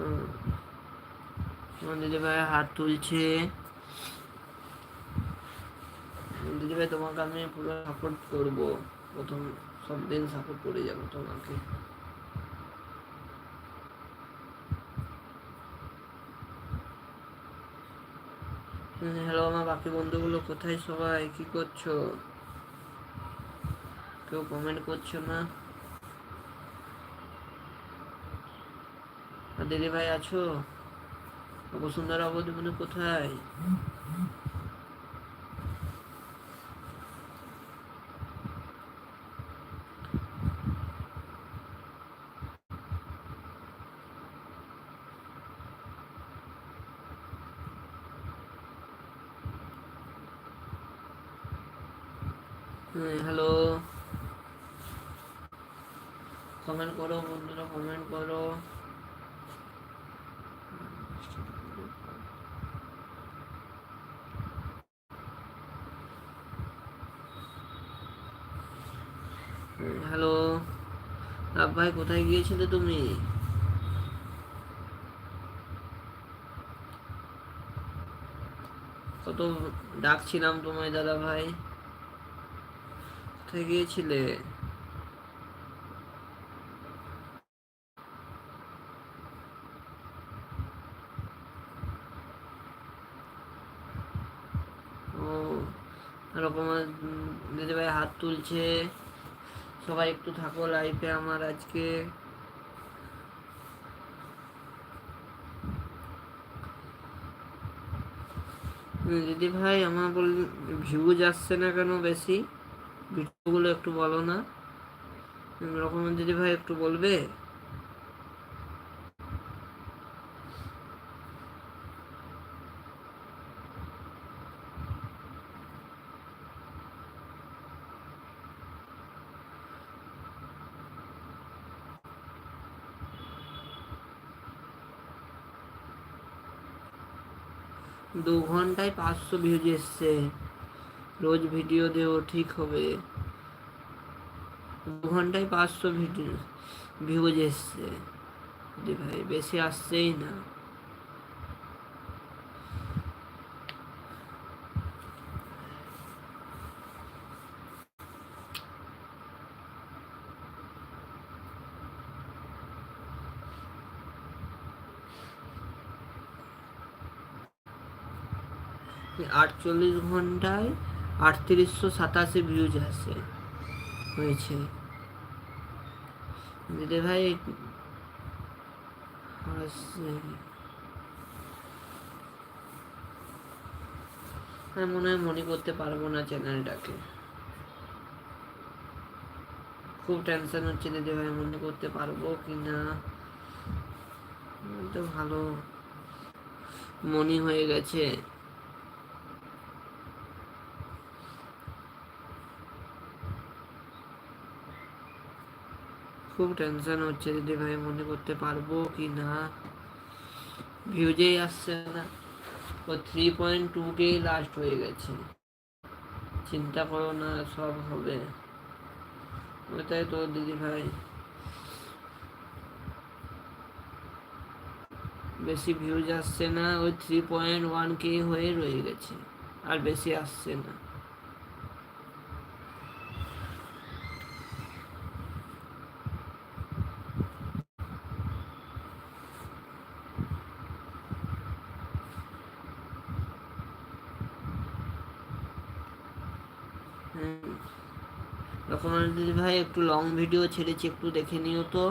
হুম। আমার দিদি ভাই হাত তুলছে। দিদি ভাই তোমাকে আমি পুরো সাপোর্ট করব। প্রথম সব দিন সাপোর্ট করে যাব তোমাকে। হ্যালো আমার বাকি বন্ধুগুলো কোথায় সবাই? কি করছ? কেউ কমেন্ট করছ না আর দিদি ভাই আছো? বসুন্ধরা অবধি কোথায়? হ্যালো। কমেন্ট করো বন্ধুরা কমেন্ট করো। হ্যালো। ভাই, কোথায় গিয়েছিলে তুমি? কত ডাকছিলাম তোমায় দাদা ভাই। কোথায় গিয়েছিলে? ও এরকম দিদি ভাই হাত তুলছে। সবাই একটু থাকো লাইফে আমার আজকে। দিদি ভাই, আমার বল ভিউজ আসছে না কেন বেশি? ভিডিওগুলো একটু বলো না। এরকম দিদি ভাই একটু বলবে? দু ঘন্টায় পাঁচশো ভিউজ এসছে। রোজ ভিডিও দেও ঠিক হবে। দু ঘন্টায় পাঁচশো ভিডিও ভিউজ এসছে। ভাই, বেশি আসছেই না। আটচল্লিশ ঘন্টায় আটত্রিশশো সাতাশি ভিউজ আছে হয়েছে। দিদি ভাই আমি মনে হয় মনে করতে পারব না চ্যানেলটাকে খুব টেনশন হচ্ছে দিদি ভাই, মনে করতে পারব কি না? তো ভালো। মনি হয়ে গেছে। খুব টেনশন হচ্ছে দিদি ভাই মনে করতে পারব কি না। ভিউজেই আসছে না। ও three point two K last হয়ে গেছে। চিন্তা করো না, সব হবে। ওটাই তো দিদি ভাই। বেশি ভিউজ আসছে না, ওই থ্রি পয়েন্ট ওয়ান কে হয়ে রয়ে গেছে। আর বেশি আসছে না। রকমারি দিদি ভাই একটু লং ভিডিও ছেড়েছি একটু দেখে নিও তো।